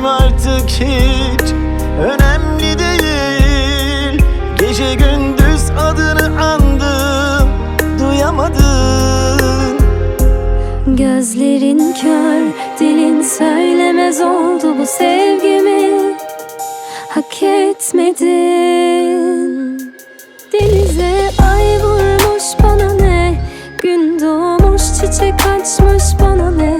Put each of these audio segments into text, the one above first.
kim artık hiç Önemli değil. Gece gündüz adını andım Duyamadın. Gözlerin kör, dilin söylemez oldu bu sevgimi. Hak etmedin. Denize ay vurmuş bana ne? Gün doğmuş çiçek açmış bana ne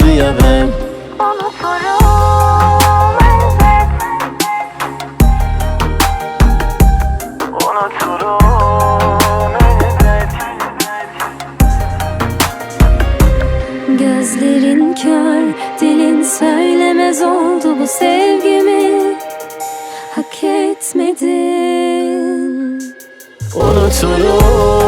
bu sevgimi Hak etmedin. Unuturum